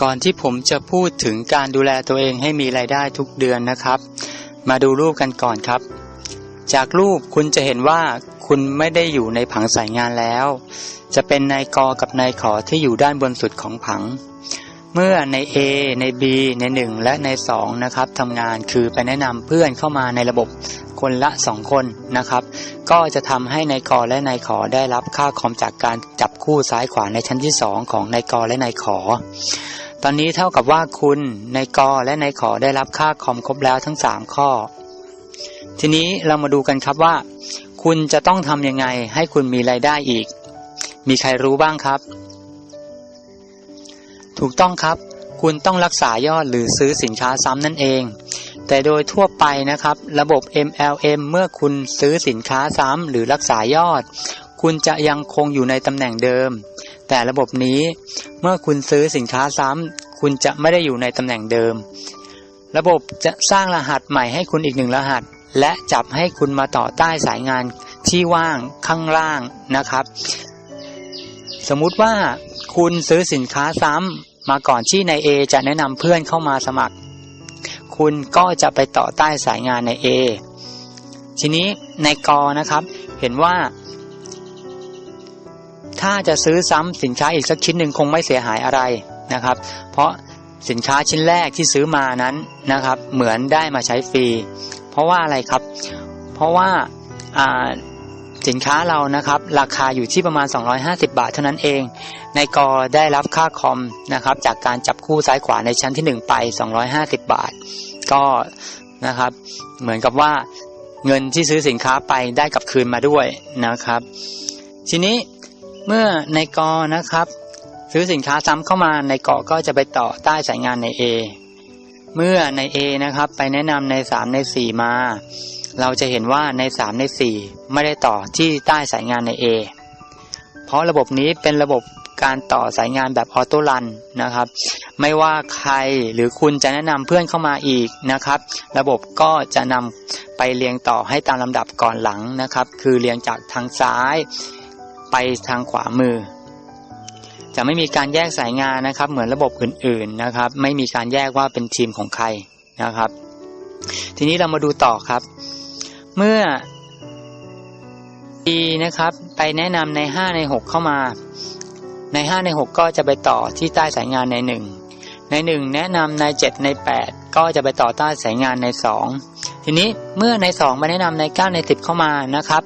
ก่อนที่ผมจะพูดถึงการดูแลตัวเองให้มีรายได้ทุกเดือนนะครับ มาดูรูปกันก่อนครับ จากรูปคุณจะเห็นว่าคุณไม่ได้อยู่ในผังสายงานแล้ว จะเป็นนายกอกับนายขอที่อยู่ด้านบนสุดของผัง เมื่อใน A ใน B ใน 1 และใน2นะครับทำงานคือไปแนะนำเพื่อนเข้ามาในระบบคนละ 2 คนนะครับ ก็จะทำให้นายกอและนายขอได้รับค่าคอมจากการจับคู่ซ้ายขวาในชั้นที่ 2 ของนายกอและนายขอ ตอนนี้เท่ากับว่าคุณนายกอและนายขอได้รับค่าคอมครบแล้วทั้ง 3 ข้อ ทีนี้เรามาดูกันครับว่า คุณจะต้องทำยังไงให้คุณมีรายได้อีก มีใครรู้บ้างครับ ถูกต้องครับ คุณต้องรักษายอดหรือซื้อสินค้าซ้ำนั่นเอง แต่โดยทั่วไปนะครับ ระบบ MLM เมื่อคุณซื้อสินค้าซ้ำหรือรักษายอด คุณจะยังคงอยู่ในตำแหน่งเดิม แต่ระบบนี้เมื่อคุณซื้อสินค้าซ้ำคุณจะไม่ได้อยู่ในตำแหน่งเดิม ระบบจะสร้างรหัสใหม่ให้คุณอีกหนึ่งรหัส และจับให้คุณมาต่อใต้สายงานที่ว่างข้างล่างนะครับ สมมุติว่าคุณซื้อสินค้าซ้ำ มาก่อนที่ใน A จะแนะนำเพื่อนเข้ามาสมัคร คุณก็จะไปต่อใต้สายงานใน A ทีนี้ในกนะครับ เห็นว่า ถ้าจะซื้อซ้ำสินค้าอีกสักชิ้นหนึ่งคงไม่เสียหายอะไรนะครับ เพราะสินค้าชิ้นแรกที่ซื้อมานั้นนะครับ เหมือนได้มาใช้ฟรี เพราะว่าอะไรครับ เพราะว่า สินค้าเรานะครับ ราคาอยู่ที่ประมาณ 250 บาทเท่านั้นเอง ในกอได้รับค่าคอมนะครับ จากการจับคู่ซ้ายขวาในชั้นที่ 1 ไป 250 บาท ก็นะครับ เหมือนกับว่าเงินที่ซื้อสินค้าไปได้กลับคืนมาด้วยนะครับ ทีนี้เมื่อในกอนะครับ ซื้อสินค้าซ้ำเข้ามาในเกาะก็จะไปต่อใต้สายงานใน A เมื่อใน A นะครับ ไปแนะนำใน 3 ใน 4 มา เราจะเห็นว่าใน 3 ใน 4 ไม่ได้ต่อที่ใต้สายงานใน A เพราะระบบนี้เป็นระบบการต่อสายงานแบบออโต้รันนะครับ ไม่ว่าใครหรือคุณจะแนะนำเพื่อนเข้ามาอีกนะครับ ระบบก็จะนำไปเรียงต่อให้ตามลำดับก่อนหลังนะครับ คือเรียงจากทางซ้ายไปทางขวามือ จะไม่มีการแยกสายงานนะครับ เหมือนระบบอื่นๆนะครับ ไม่มีการแยกว่าเป็นทีมของใครนะครับ ทีนี้เรามาดูต่อครับ เมื่อ E นะครับ ไปแนะนำใน 5 ใน 6 เข้ามา ใน 5 ใน 6 ก็จะไปต่อที่ใต้สายงานใน 1 ใน 1 แนะนำใน 7 ใน 8 ก็จะไปต่อใต้สายงานใน 2 ทีนี้เมื่อใน 2 มาแนะนำใน 9 ใน 10 เข้ามานะครับ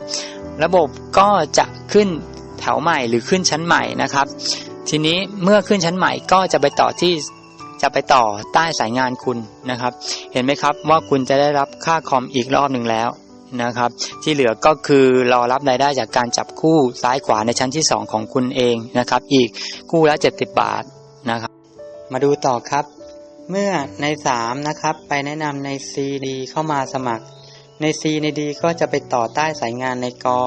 ระบบก็จะขึ้นแถวใหม่หรือขึ้นชั้นใหม่นะครับ ทีนี้เมื่อขึ้นชั้นใหม่ก็จะไปต่อที่จะไปต่อใต้สายงานคุณนะครับ เห็นไหมครับว่าคุณจะได้รับค่าคอมอีกรอบหนึ่งแล้ว นะครับ ที่เหลือก็คือรอรับรายได้จากการจับคู่ซ้ายขวาในชั้นที่ 2 ของคุณเองนะครับ อีกคู่ละ 70 บาทนะครับ มาดูต่อครับ เมื่อใน 3 นะครับ ไปแนะนำใน CD เข้ามาสมัคร ใน C ใน D ก็จะไปต่อใต้สายงานในกอ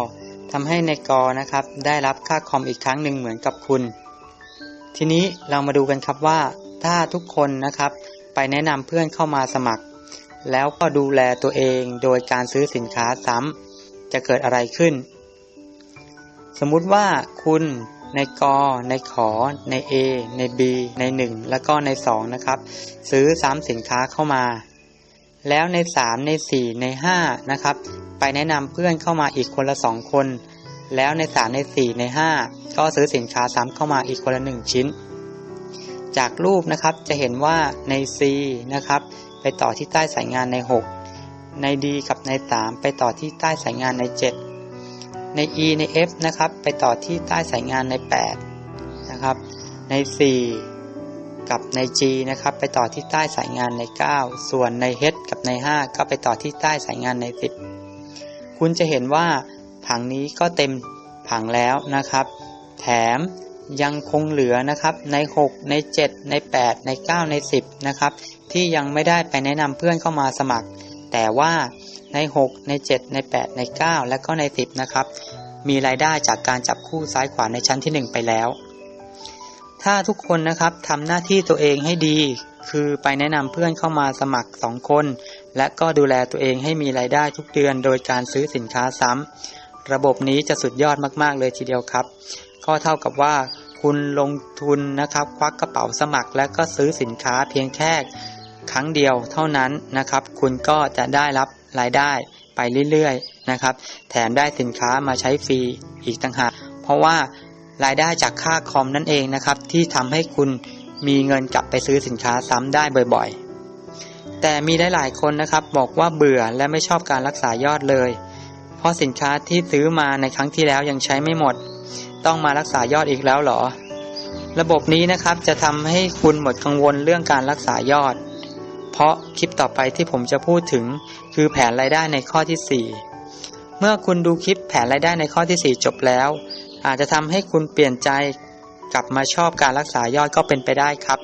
ทำให้ในกอนะครับ ได้รับค่าคอมอีกครั้งหนึ่งเหมือนกับคุณ ทีนี้เรามาดูกันครับว่าถ้าทุกคนนะครับ ไปแนะนำเพื่อนเข้ามาสมัคร แล้วก็ดูแลตัวเองโดยการซื้อสินค้าซ้ำจะเกิดอะไรขึ้น สมมุติว่าคุณในกอในขอ ใน A ใน B ใน 1 แล้วก็ใน 2 นะครับ ซื้อซ้ำสินค้าเข้ามา แล้วใน 3 ใน 4 ใน 5 นะครับ ไปแนะนำเพื่อนเข้ามาอีกคนละ 2 คน แล้วใน 3 ใน 4 ใน 5 ก็ซื้อสินค้าซ้ำเข้ามาอีกคนละ 1 ชิ้น จากรูปนะครับจะเห็นว่าใน C นะครับ ไปต่อที่ใต้สายงานใน 6 ใน D กับใน 3 ไปต่อที่ใต้สายงานใน 7 ใน E ใน F นะครับ ไปต่อที่ใต้สายงานใน 8 นะครับ ใน 4 กับใน G นะครับ ไปต่อที่ใต้สายงานใน 9 ส่วนใน H กับใน 5 ก็ไปต่อที่ใต้สายงานใน 10 คุณจะเห็นว่าผังนี้ก็เต็มผังแล้วนะครับ แถม ยังคงเหลือนะครับใน 6 ใน 7 ใน 8 ใน 9 ใน 10นะครับที่ยังไม่ได้ไปแนะนำเพื่อนเข้ามาสมัคร แต่ว่าใน 6 ใน 7 ใน 8 ใน 9 และก็ใน 10นะครับมีรายได้จากการจับคู่ซ้ายขวาในชั้นที่ 1 ไปแล้ว ถ้าทุกคนนะครับทำหน้าที่ตัวเองให้ดี คือไปแนะนำเพื่อนเข้ามาสมัคร 2 คน และก็ดูแลตัวเองให้มีรายได้ทุกเดือน โดยการซื้อสินค้าซ้ำระบบนี้จะสุดยอดมาก ๆ เลยทีเดียวครับ ก็เท่ากับว่า คุณลงทุนนะครับ ควักกระเป๋าสมัคร แล้วก็ซื้อสินค้าเพียงแค่ครั้งเดียวเท่านั้นนะครับ คุณก็จะได้รับรายได้ไปเรื่อยๆนะครับ แถมได้สินค้ามาใช้ฟรีอีกต่างหากเพราะว่ารายได้จากค่าคอมนั่นเองนะครับ ที่ทำให้คุณมีเงินกลับไปซื้อสินค้าซ้ำได้บ่อยๆ แต่มีหลายๆคนนะครับบอกว่าเบื่อและไม่ชอบการรักษายอดเลย เพราะสินค้าที่ซื้อมาในครั้งที่แล้วยังใช้ไม่หมด ต้องมารักษายอดอีกแล้วเหรอ ระบบนี้นะครับจะทำให้คุณหมดกังวลเรื่องการรักษายอด เพราะคลิปต่อไปที่ผมจะพูดถึงคือแผนรายได้ในข้อที่ 4 เมื่อคุณดูคลิปแผนรายได้ในข้อที่ 4 จบแล้ว อาจจะทำให้คุณเปลี่ยนใจกลับมาชอบการรักษายอดก็เป็นไปได้ครับ